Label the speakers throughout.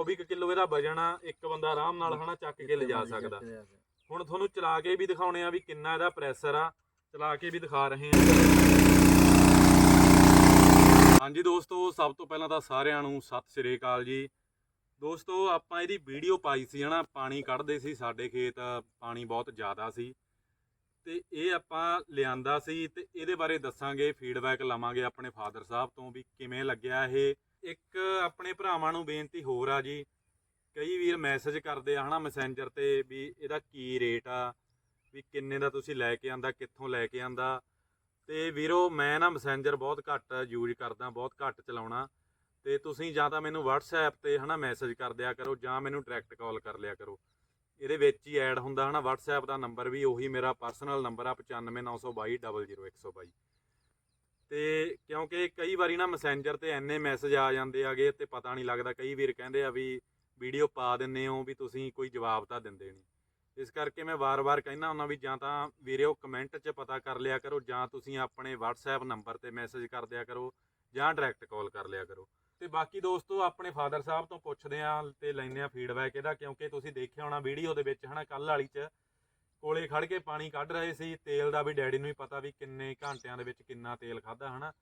Speaker 1: 24 ਕੁ ਕਿਲੋ ਇਹਦਾ ਵਜਨ ਆ ਇੱਕ ਬੰਦਾ ਆਰਾਮ ਨਾਲ ਹਨਾ ਚੱਕ ਕੇ ਲਿਜਾ ਸਕਦਾ। ਹੁਣ ਤੁਹਾਨੂੰ ਚਲਾ ਕੇ ਵੀ ਦਿਖਾਉਣੇ ਆ ਵੀ ਕਿੰਨਾ ਇਹਦਾ ਪ੍ਰੈਸ਼ਰ ਆ ਚਲਾ ਕੇ ਵੀ ਦਿਖਾ ਰਹੇ ਆ। ਹਾਂਜੀ ਦੋਸਤੋ ਸਭ ਤੋਂ ਪਹਿਲਾਂ ਤਾਂ ਸਾਰਿਆਂ ਨੂੰ ਸਤਿ ਸ੍ਰੀ ਅਕਾਲ ਜੀ। ਦੋਸਤੋ ਆਪਾਂ ਇਹਦੀ ਵੀਡੀਓ ਪਾਈ ਸੀ ਹਨਾ ਪਾਣੀ ਕੱਢਦੇ ਸੀ ਸਾਡੇ ਖੇਤ ਪਾਣੀ ਬਹੁਤ ਜ਼ਿਆਦਾ ਸੀ। ਤੇ ਇਹ ਆਪਾਂ ਲਿਆਂਦਾ ਸੀ ਤੇ ਇਹਦੇ ਬਾਰੇ ਦੱਸਾਂਗੇ ਫੀਡਬੈਕ ਲਵਾਂਗੇ ਆਪਣੇ ਫਾਦਰ ਸਾਹਿਬ ਤੋਂ ਵੀ ਕਿਵੇਂ ਲੱਗਿਆ ਇਹ। ਇੱਕ ਆਪਣੇ ਭਰਾਵਾਂ ਨੂੰ ਬੇਨਤੀ ਹੋਰ ਆ ਜੀ, ਕਈ ਵੀਰ ਮੈਸੇਜ ਕਰਦੇ ਆ ਹਨਾ ਮੈਸੇਂਜਰ ਤੇ ਵੀ ਇਹਦਾ ਕੀ ਰੇਟ ਆ, ਵੀ ਕਿੰਨੇ ਦਾ ਤੁਸੀਂ ਲੈ ਕੇ ਆਂਦਾ, ਕਿੱਥੋਂ ਲੈ ਕੇ ਆਂਦਾ। ਤੇ ਵੀਰੋ, ਮੈਂ ਨਾ ਮੈਸੇਂਜਰ ਬਹੁਤ ਘੱਟ ਯੂਜ਼ ਕਰਦਾ, ਬਹੁਤ ਘੱਟ ਚਲਾਉਣਾ। ਤੇ ਤੁਸੀਂ ਜਾਂ ਤਾਂ ਮੈਨੂੰ WhatsApp ਤੇ ਹਨਾ ਮੈਸੇਜ ਕਰ ਦਿਆ ਕਰੋ ਜਾਂ ਮੈਨੂੰ ਡਾਇਰੈਕਟ ਕਾਲ ਕਰ ਲਿਆ ਕਰੋ। ਇਹਦੇ ਵਿੱਚ ਹੀ ਐਡ ਹੁੰਦਾ ਹਨਾ, WhatsApp ਦਾ ਨੰਬਰ ਵੀ ਉਹੀ ਮੇਰਾ ਪਰਸਨਲ ਨੰਬਰ ਆ 9592200122 ਤੇ ਕਿਉਂਕਿ ਕਈ ਵਾਰੀ ਨਾ ਮੈਸੇਂਜਰ ਤੇ ਐਨੇ ਮੈਸੇਜ ਆ ਜਾਂਦੇ ਆਗੇ ਤੇ ਪਤਾ ਨਹੀਂ ਲੱਗਦਾ, ਕਈ ਵੀਰ ਕਹਿੰਦੇ ਆ ਵੀ ਵੀਡੀਓ ਪਾ ਦਿੰਨੇ ਹੋ ਵੀ ਤੁਸੀਂ ਕੋਈ ਜਵਾਬ ਤਾਂ ਦਿੰਦੇ ਨਹੀਂ। ਇਸ ਕਰਕੇ ਮੈਂ ਵਾਰ-ਵਾਰ ਕਹਿੰਦਾ ਹੁੰਦਾ ਵੀ ਜਾਂ ਤਾਂ ਵੀਰਿਓ ਕਮੈਂਟ 'ਚ ਪਤਾ ਕਰ ਲਿਆ ਕਰੋ ਜਾਂ ਤੁਸੀਂ ਆਪਣੇ WhatsApp ਨੰਬਰ ਤੇ ਮੈਸੇਜ ਕਰ ਦਿਆ ਕਰੋ ਜਾਂ ਡਾਇਰੈਕਟ ਕਾਲ ਕਰ ਲਿਆ ਕਰੋ। ਤੇ ਬਾਕੀ ਦੋਸਤੋ ਆਪਣੇ ਫਾਦਰ ਸਾਹਿਬ ਤੋਂ ਪੁੱਛਦੇ ਆਂ ਤੇ ਲੈਂਦੇ ਆਂ ਫੀਡਬੈਕ ਇਹਦਾ ਕਿਉਂਕਿ ਤੁਸੀਂ ਦੇਖਿਆ ਹੋਣਾ ਵੀਡੀਓ ਦੇ ਵਿੱਚ ਹਨਾ ਕੱਲ ਵਾਲੀ 'ਚ। ਕੋਲੇ ਖੜ ਕੇ ਪਾਣੀ ਕੱਢ ਰਹੇ ਸੀ ਤੇਲ ਦਾ ਵੀ ਡੈਡੀ ਨੂੰ ਹੀ ਪਤਾ ਵੀ ਕਿੰਨੇ ਘੰਟਿਆਂ ਦੇ ਵਿੱਚ ਕਿੰਨਾ ਤੇਲ ਖਾਦਾ ਹਨਾ।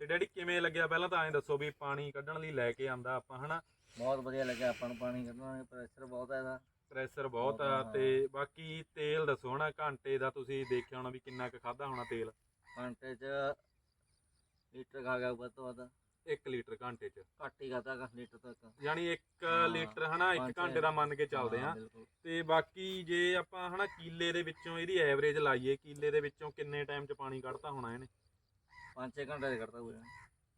Speaker 1: ਤੇ ਡੈਡੀ ਕਿਵੇਂ ਲੱਗਿਆ? ਪਹਿਲਾਂ ਤਾਂ ਐਂ ਦੱਸੋ ਵੀ ਪਾਣੀ ਕੱਢਣ ਲਈ ਲੈ ਕੇ ਆਂਦਾ ਆਪਾਂ ਹਨਾ।
Speaker 2: ਬਹੁਤ ਵਧੀਆ ਲੱਗਿਆ ਆਪਾਂ ਨੂੰ ਪਾਣੀ ਕੱਢਣਾ ਪ੍ਰੈਸ਼ਰ ਬਹੁਤ ਹੈ ਇਹਦਾ।
Speaker 1: ਪ੍ਰੈਸ਼ਰ ਬਹੁਤ ਆ। ਤੇ ਬਾਕੀ ਤੇਲ ਦੱਸੋ ਹਨਾ ਘੰਟੇ ਦਾ ਤੁਸੀਂ ਦੇਖਿਆ ਹੋਣਾ ਵੀ ਕਿੰਨਾ ਕੁ ਖਾਦਾ ਹੋਣਾ ਤੇਲ?
Speaker 2: ਘੰਟੇ ਚ ਲੀਟਰ ਖਾ ਗਿਆ ਵੱਧ ਤੋਂ ਵੱਧ।
Speaker 1: 1 ਲੀਟਰ ਘੰਟੇ 'ਚ।
Speaker 2: ਘੱਟ ਹੀ ਖਾਦਾ ਲੀਟਰ ਤੱਕ।
Speaker 1: ਯਾਨੀ 1
Speaker 2: ਹਾਂ,
Speaker 1: ਲੀਟਰ ਹਨਾ 1
Speaker 2: ਪੰਜ
Speaker 1: ਘੰਟੇ ਦਾ ਮੰਨ ਕੇ ਚੱਲਦੇ
Speaker 2: ਹਾਂ,
Speaker 1: ਆ
Speaker 2: ਬਿਲਕੁਲ।
Speaker 1: ਤੇ ਬਾਕੀ ਜੇ ਆਪਾਂ ਹਨਾ ਕੀਲੇ ਦੇ ਵਿੱਚੋਂ ਇਹਦੀ ਐਵਰੇਜ ਲਾਈਏ ਕੀਲੇ ਦੇ ਵਿੱਚੋਂ ਕਿੰਨੇ ਟਾਈਮ 'ਚ ਪਾਣੀ ਕੱਢਤਾ ਹੋਣਾ ਇਹਨੇ?
Speaker 2: ਪੰਜ ਛੇ ਘੰਟੇ ਦੇ ਕੱਢਦਾ ਹੋਇਆ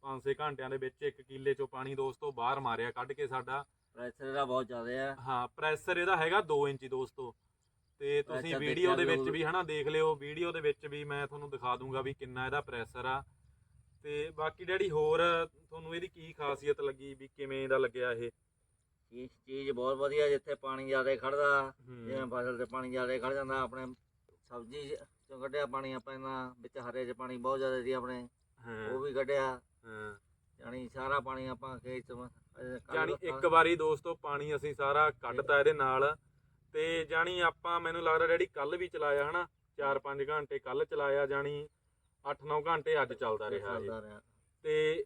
Speaker 1: 5-6 ਘੰਟਿਆਂ ਦੇ ਵਿੱਚ ਇੱਕ ਕੀਲੇ 'ਚੋਂ ਪਾਣੀ ਦੋਸਤੋ ਬਾਹਰ ਮਾਰਿਆ ਕੱਢ ਕੇ ਸਾਡਾ।
Speaker 2: ਪ੍ਰੈਸ਼ਰ ਇਹਦਾ ਬਹੁਤ ਜ਼ਿਆਦਾ ਹੈ
Speaker 1: ਹਾਂ ਪ੍ਰੈਸ਼ਰ ਇਹਦਾ ਹੈਗਾ 2 ਇੰਚੀ ਦੋਸਤੋ ਤੇ। ਤੁਸੀਂ ਵੀਡੀਓ ਦੇ ਵਿੱਚ
Speaker 2: ਵੀ
Speaker 1: ਹਨਾ ਦੇਖ ਲਿਓ ਵੀਡੀਓ ਦੇ ਵਿੱਚ ਵੀ ਮੈਂ ਤੁਹਾਨੂੰ ਦਿਖਾ ਦੂੰਗਾ ਵੀ ਕਿੰਨਾ ਇਹਦਾ ਪ੍ਰੈਸ਼ਰ ਆ। ਤੇ ਬਾਕੀ ਡੈਡੀ ਹੋਰ ਤੁਹਾਨੂੰ ਇਹਦੀ ਕੀ ਖਾਸੀਅਤ ਲੱਗੀ ਵੀ ਕਿਵੇਂ ਦਾ ਲੱਗਿਆ ਇਹ?
Speaker 2: ਚੀਜ਼ ਚੀਜ਼ ਬਹੁਤ ਵਧੀਆ ਜਿੱਥੇ ਪਾਣੀ ਜ਼ਿਆਦਾ ਖੜਦਾ ਜਿਵੇਂ ਫਸਲ ਤੇ ਪਾਣੀ ਜ਼ਿਆਦਾ ਖੜ ਜਾਂਦਾ ਆਪਣੇ ਸਬਜ਼ੀ ਚੋਂ ਕੱਢਿਆ ਪਾਣੀ ਆਪਾਂ ਇਹਨਾਂ ਵਿੱਚ ਹਰੇ ਚ ਪਾਣੀ ਬਹੁਤ ਜ਼ਿਆਦਾ ਸੀ ਆਪਣੇ ਉਹ ਵੀ ਕੱਢਿਆ। ਯਾਨੀ ਸਾਰਾ ਪਾਣੀ ਆਪਾਂ ਖੇਤ ਦਿੱਤਾ।
Speaker 1: ਇੱਕ ਵਾਰੀ ਦੋਸਤੋ ਪਾਣੀ ਅਸੀਂ ਸਾਰਾ ਕੱਢਤਾ ਇਹਦੇ ਨਾਲ। ਤੇ ਜਾਣੀ ਆਪਾਂ ਮੈਨੂੰ ਲੱਗਦਾ ਡੈਡੀ ਕੱਲ ਵੀ ਚਲਾਇਆ ਹਨਾ? 4-5 ਘੰਟੇ ਕੱਲ ਚਲਾਇਆ ਜਾਣੀ 8-9 ਘੰਟੇ ਅੱਜ ਚੱਲਦਾ ਰਿਹਾ
Speaker 2: ਰਿਹਾ।
Speaker 1: ਤੇ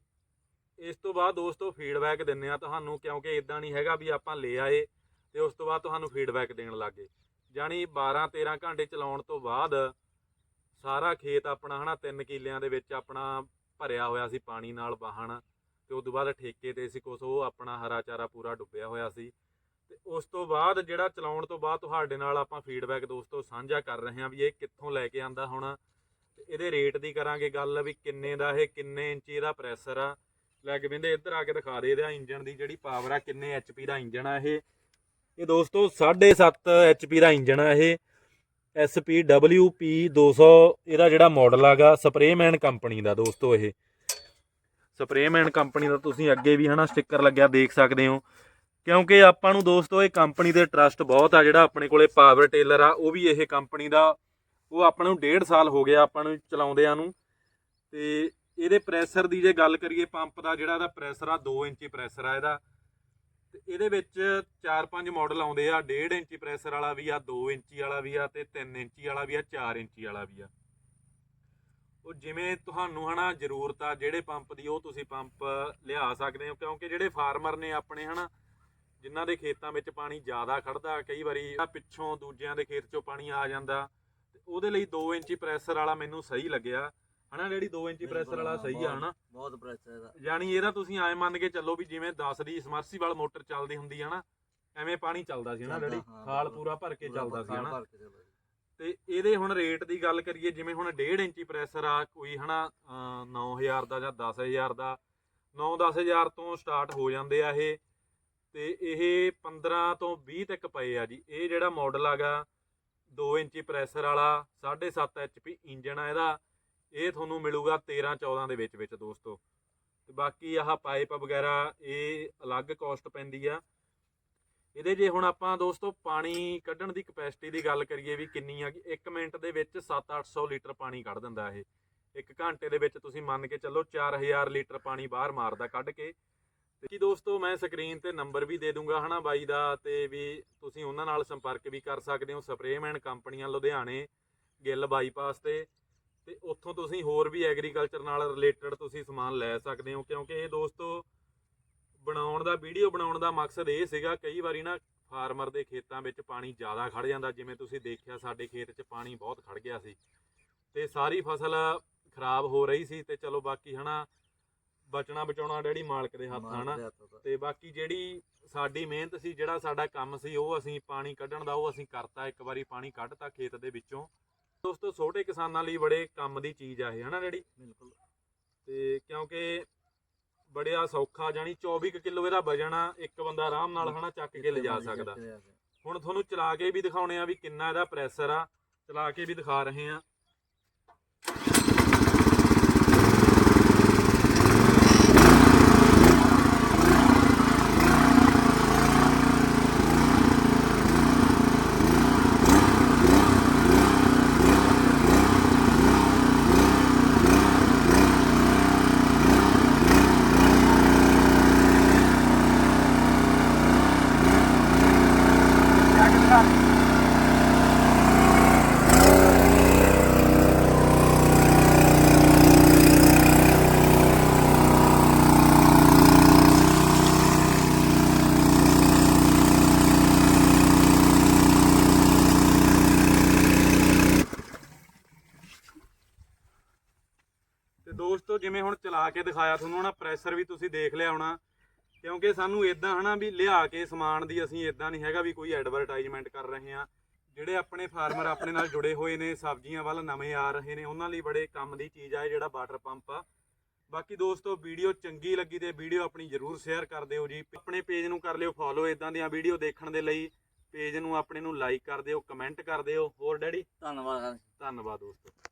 Speaker 1: ਇਸ ਤੋਂ ਬਾਅਦ ਦੋਸਤੋ ਫੀਡਬੈਕ ਦਿੰਨੇ ਆ ਤੁਹਾਨੂੰ ਕਿਉਂਕਿ ਇਦਾਂ ਨਹੀਂ ਹੈਗਾ ਵੀ ਆਪਾਂ ਲੈ ਆਏ ਤੇ ਉਸ ਤੋਂ ਬਾਅਦ ਤੁਹਾਨੂੰ ਫੀਡਬੈਕ ਦੇਣ ਲੱਗੇ। ਜਾਣੀ 12-13 ਘੰਟੇ ਚਲਾਉਣ ਤੋਂ ਬਾਅਦ ਸਾਰਾ ਖੇਤ ਆਪਣਾ ਹਨਾ 3 ਕਿੱਲਿਆਂ ਦੇ ਵਿੱਚ ਆਪਣਾ ਭਰਿਆ ਹੋਇਆ ਸੀ ਪਾਣੀ ਨਾਲ ਵਾਹਣ। ਤੇ ਉਸ ਤੋਂ ਬਾਅਦ ਠੇਕੇ ਤੇ ਸੀ ਕੁਛ ਉਹ ਆਪਣਾ ਹਰਾ ਚਾਰਾ ਪੂਰਾ ਡੁੱਬਿਆ ਹੋਇਆ ਸੀ। ਤੇ ਉਸ ਤੋਂ ਬਾਅਦ ਜਿਹੜਾ ਚਲਾਉਣ ਤੋਂ ਬਾਅਦ ਤੁਹਾਡੇ ਨਾਲ ਆਪਾਂ ਫੀਡਬੈਕ ਦੋਸਤੋ ਸਾਂਝਾ ਕਰ ਰਹੇ ਹਾਂ ਵੀ ਇਹ ਕਿੱਥੋਂ ਲੈ ਕੇ ਆਂਦਾ ਹੁਣ। ਇਹਦੇ ਰੇਟ ਦੀ ਕਰਾਂਗੇ ਗੱਲ ਵੀ ਕਿੰਨੇ ਦਾ ਇਹ, ਕਿੰਨੇ ਇੰਚੀ ਇਹਦਾ ਪ੍ਰੈਸ਼ਰ ਆ। ਲੈ ਕੇ ਬਿੰਦੇ, ਇੱਧਰ ਆ ਕੇ ਦਿਖਾ ਦੇ ਇਹਦਾ ਇੰਜਨ ਦੀ ਜਿਹੜੀ ਪਾਵਰ ਆ, ਕਿੰਨੇ ਐਚਪੀ ਦਾ ਇੰਜਨ ਆ ਇਹ। ਇਹ ਦੋਸਤੋ 7.5 ਐਚਪੀ ਦਾ ਇੰਜਨ ਆ ਇਹ। SPWP 200 ਇਹਦਾ ਜਿਹੜਾ ਮਾਡਲ ਆਗਾ ਸਪਰੇਮੈਨ ਕੰਪਨੀ ਦਾ ਦੋਸਤੋ ਇਹ। ਸਪਰੇਮੈਨ ਕੰਪਨੀ ਦਾ ਤੁਸੀਂ ਅੱਗੇ ਵੀ ਹਨਾ ਸਟicker ਲੱਗਿਆ ਦੇਖ ਸਕਦੇ ਹੋ। ਕਿਉਂਕਿ ਆਪਾਂ ਨੂੰ ਦੋਸਤੋ ਇਹ ਕੰਪਨੀ ਦੇ ਟਰਸਟ ਬਹੁਤ ਆ, ਜਿਹੜਾ ਆਪਣੇ ਕੋਲੇ ਪਾਵਰ ਟੇਲਰ ਆ, ਉਹ ਵੀ ਇਹ ਕੰਪਨੀ ਦਾ ਉਹ ਆਪਾਂ ਨੂੰ 1.5 ਸਾਲ ਹੋ ਗਿਆ ਆਪਾਂ ਨੂੰ ਚਲਾਉਂਦਿਆਂ ਨੂੰ। ਤੇ ਇਹਦੇ ਪ੍ਰੈਸ਼ਰ ਦੀ ਜੇ ਗੱਲ ਕਰੀਏ, ਪੰਪ ਦਾ ਜਿਹੜਾ ਇਹਦਾ ਪ੍ਰੈਸ਼ਰ ਆ 2 ਇੰਚੀ ਪ੍ਰੈਸ਼ਰ ਆ ਇਹਦਾ। ਤੇ ਇਹਦੇ ਵਿੱਚ 4-5 ਮਾਡਲ ਆਉਂਦੇ ਆ 1.5 ਇੰਚੀ ਪ੍ਰੈਸ਼ਰ ਵਾਲਾ ਵੀ ਆ 2 ਇੰਚੀ ਵਾਲਾ ਵੀ ਆ ਤੇ 3 ਇੰਚੀ ਵਾਲਾ ਵੀ ਆ 4 ਇੰਚੀ ਵਾਲਾ ਵੀ ਆ। ਉਹ ਜਿਵੇਂ ਤੁਹਾਨੂੰ ਹਨਾ ਜ਼ਰੂਰਤ ਆ, ਜਿਹੜੇ ਪੰਪ ਦੀ ਉਹ ਤੁਸੀਂ ਪੰਪ ਲਿਆ ਸਕਦੇ ਹੋ, ਕਿਉਂਕਿ ਜਿਹੜੇ ਫਾਰਮਰ ਨੇ ਆਪਣੇ ਹਨਾ, ਜਿਨ੍ਹਾਂ ਦੇ ਖੇਤਾਂ ਵਿੱਚ ਪਾਣੀ ਜ਼ਿਆਦਾ ਖੜਦਾ ਕਈ ਵਾਰੀ ਪਿੱਛੋਂ ਦੂਜਿਆਂ ਦੇ ਖੇਤ 'ਚੋਂ ਪਾਣੀ ਆ ਜਾਂਦਾ। ਉਹਦੇ ਲਈ 2 ਇੰਚੀ ਪ੍ਰੈਸ਼ਰ ਵਾਲਾ ਮੈਨੂੰ ਸਹੀ ਲੱਗਿਆ। ਹਨਾ ਜਿਹੜੀ 2 ਇੰਚੀ ਪ੍ਰੈਸ਼ਰ ਵਾਲਾ ਸਹੀ ਆ ਹਨਾ?
Speaker 2: ਬਹੁਤ ਪ੍ਰੈਸ਼ਰ ਇਹਦਾ।
Speaker 1: ਯਾਨੀ ਇਹਦਾ ਤੁਸੀਂ ਐ ਮੰਨ ਕੇ ਚੱਲੋ ਵੀ ਜਿਵੇਂ 10 ਦੀ ਸਮਰਸੀਬਲ ਮੋਟਰ ਚੱਲਦੀ ਹੁੰਦੀ ਨਾ ਐਵੇਂ ਪਾਣੀ ਚੱਲਦਾ ਸੀ ਹਨਾ
Speaker 2: ਹਾਂ,
Speaker 1: ਖਾਲ। ਪੂਰਾ ਭਰ ਕੇ ਚੱਲਦਾ ਸੀ ਹਨਾ। ਤੇ ਇਹਦੇ ਹੁਣ ਰੇਟ ਦੀ ਗੱਲ ਕਰੀਏ ਜਿਵੇਂ ਹੁਣ 1.5 ਇੰਚੀ ਪ੍ਰੈਸ਼ਰ ਆ ਕੋਈ ਹਨਾ ਅਹ 9000 ਦਾ ਜਾਂ 10000 ਦਾ 9-10000 ਤੋਂ ਸਟਾਰਟ ਹੋ ਜਾਂਦੇ ਆ ਇਹ ਤੇ ਇਹ 15 ਤੋਂ 20 ਤੱਕ ਪਏ ਆ ਜੀ। ਇਹ ਜਿਹੜਾ ਮਾਡਲ ਆਗਾ 2 ਇੰਚੀ ਪ੍ਰੈਸ਼ਰ ਵਾਲਾ 7.5 ਐਚਪੀ ਇੰਜਨ ਆ ਇਹਦਾ। ਇਹ ਤੁਹਾਨੂੰ ਮਿਲੂਗਾ 13-14 ਦੇ ਵਿੱਚ ਵਿੱਚ ਦੋਸਤੋ। ਤੇ ਬਾਕੀ ਆਹ ਪਾਈਪ ਵਗੈਰਾ, ਇਹ ਅਲੱਗ ਕਾਸਟ ਪੈਂਦੀ ਆ। ਇਹਦੇ ਜੇ ਹੁਣ ਆਪਾਂ ਦੋਸਤੋ ਪਾਣੀ ਕੱਢਣ ਦੀ ਕਪੈਸਿਟੀ ਦੀ ਗੱਲ ਕਰੀਏ ਵੀ ਕਿੰਨੀ ਆ, ਕਿ 1 ਮਿੰਟ ਦੇ ਵਿੱਚ 7-800 ਲੀਟਰ ਪਾਣੀ ਕੱਢ ਦਿੰਦਾ ਇਹ। ਇੱਕ ਘੰਟੇ ਦੇ ਵਿੱਚ ਤੁਸੀਂ ਮੰਨ ਕੇ ਚੱਲੋ 4000 ਲੀਟਰ ਪਾਣੀ ਬਾਹਰ ਮਾਰਦਾ ਕੱਢ ਕੇ। ਤੇ ਕੀ ਦੋਸਤੋ, ਮੈਂ ਸਕਰੀਨ ਤੇ ਨੰਬਰ ਵੀ ਦੇ ਦੂੰਗਾ ਹਨਾ ਬਾਈ ਦਾ ਤੇ ਵੀ ਤੁਸੀਂ ਉਹਨਾਂ ਨਾਲ ਸੰਪਰਕ ਵੀ ਕਰ ਸਕਦੇ ਹੋ ਸਪਰੇਮੈਨ ਕੰਪਨੀਆਂ ਲੁਧਿਆਣੇ, ਗਿੱਲ ਬਾਈਪਾਸ ਤੇ। ਤੇ ਉੱਥੋਂ ਤੁਸੀਂ ਹੋਰ ਵੀ ਐਗਰੀਕਲਚਰ ਨਾਲ ਰਿਲੇਟਡ ਤੁਸੀਂ ਸਮਾਨ ਲੈ ਸਕਦੇ ਹੋ, ਕਿਉਂਕਿ ਇਹ ਦੋਸਤੋ, ਬਣਾਉਣ ਦਾ, ਵੀਡੀਓ ਬਣਾਉਣ ਦਾ ਮਕਸਦ ਇਹ ਸੀਗਾ, ਕਈ ਵਾਰੀ ਨਾ ਫਾਰਮਰ ਦੇ ਖੇਤਾਂ ਵਿੱਚ ਪਾਣੀ ਜ਼ਿਆਦਾ ਖੜ ਜਾਂਦਾ, ਜਿਵੇਂ ਤੁਸੀਂ ਦੇਖਿਆ ਸਾਡੇ ਖੇਤ 'ਚ ਪਾਣੀ ਬਹੁਤ ਖੜ ਗਿਆ ਸੀ। ਤੇ ਸਾਰੀ ਫਸਲ ਖਰਾਬ ਹੋ ਰਹੀ ਸੀ ਤੇ ਚਲੋ ਬਾਕੀ ਹਨਾ ਬਚਣਾ ਬਚਾਉਣਾ ਡੈਡੀ ਮਾਲਕ ਦੇ ਹੱਥ ਆ ਹਨਾ? ਤੇ। ਬਾਕੀ ਜਿਹੜੀ ਸਾਡੀ ਮਿਹਨਤ ਸੀ ਜਿਹੜਾ ਸਾਡਾ ਕੰਮ ਸੀ ਉਹ ਅਸੀਂ ਪਾਣੀ ਕੱਢਣ ਦਾ ਉਹ ਅਸੀਂ ਕਰਤਾ ਇੱਕ ਵਾਰੀ ਪਾਣੀ ਕੱਢਤਾ ਖੇਤ ਦੇ ਵਿੱਚੋਂ। ਦੋਸਤੋ ਛੋਟੇ ਕਿਸਾਨਾਂ ਲਈ ਬੜੇ ਕੰਮ ਦੀ ਚੀਜ਼ ਆ ਇਹ ਹਨਾ ਡੈਡੀ?
Speaker 2: ਬਿਲਕੁਲ।
Speaker 1: ਤੇ ਕਿਉਂਕਿ ਬੜਿਆ ਸੌਖਾ ਜਾਨੀ 24 ਕੁ ਕਿਲੋ ਇਹਦਾ ਵਜਨ ਆ ਇੱਕ ਬੰਦਾ ਆਰਾਮ ਨਾਲ ਹਨਾ ਚੱਕ ਕੇ ਲਿਜਾ ਸਕਦਾ। ਹੁਣ ਤੁਹਾਨੂੰ ਚਲਾ ਕੇ ਵੀ ਦਿਖਾਉਣੇ ਆ ਵੀ ਕਿੰਨਾ ਇਹਦਾ ਪ੍ਰੈਸ਼ਰ ਆ ਚਲਾ ਕੇ ਵੀ ਦਿਖਾ ਰਹੇ ਆ। ਤੇ ਦੋਸਤੋ, ਜਿਵੇਂ ਹੁਣ ਚਲਾ ਕੇ ਦਿਖਾਇਆ ਤੁਹਾਨੂੰ ਨਾ ਪ੍ਰੈਸ਼ਰ ਵੀ ਤੁਸੀਂ ਦੇਖ ਲਿਆ ਹੋਣਾ। ਕਿਉਂਕਿ ਸਾਨੂੰ ਇਦਾਂ ਹਨਾ ਵੀ ਲਿਆ ਕੇ ਸਮਾਨ ਦੀ ਅਸੀਂ ਇਦਾਂ ਨਹੀਂ ਹੈਗਾ ਵੀ ਕੋਈ ਐਡਵਰਟਾਈਜ਼ਮੈਂਟ ਕਰ ਰਹੇ ਆ ਜਿਹੜੇ ਆਪਣੇ ਫਾਰਮਰ ਆਪਣੇ ਨਾਲ ਜੁੜੇ ਹੋਏ ਨੇ ਸਬਜ਼ੀਆਂ ਵੱਲ ਨਵੇਂ ਆ ਰਹੇ ਨੇ ਉਹਨਾਂ ਲਈ ਬੜੇ ਕੰਮ ਦੀ ਚੀਜ਼ ਆ ਜਿਹੜਾ ਵਾਟਰ ਪੰਪ ਆ। ਬਾਕੀ ਦੋਸਤੋ ਵੀਡੀਓ ਚੰਗੀ ਲੱਗੀ ਤੇ ਵੀਡੀਓ ਆਪਣੀ ਜਰੂਰ ਸ਼ੇਅਰ ਕਰ ਦਿਓ ਜੀ। ਆਪਣੇ ਪੇਜ ਨੂੰ ਕਰ ਲਿਓ ਫੋਲੋ ਇਦਾਂ ਦੀਆਂ ਵੀਡੀਓ ਦੇਖਣ ਦੇ ਲਈ। ਪੇਜ ਨੂੰ ਆਪਣੇ ਨੂੰ ਲਾਈਕ ਕਰ ਦਿਓ ਕਮੈਂਟ ਕਰ ਦਿਓ। ਹੋਰ ਡੈਡੀ?
Speaker 2: ਧੰਨਵਾਦ
Speaker 1: ਧੰਨਵਾਦ ਦੋਸਤੋ।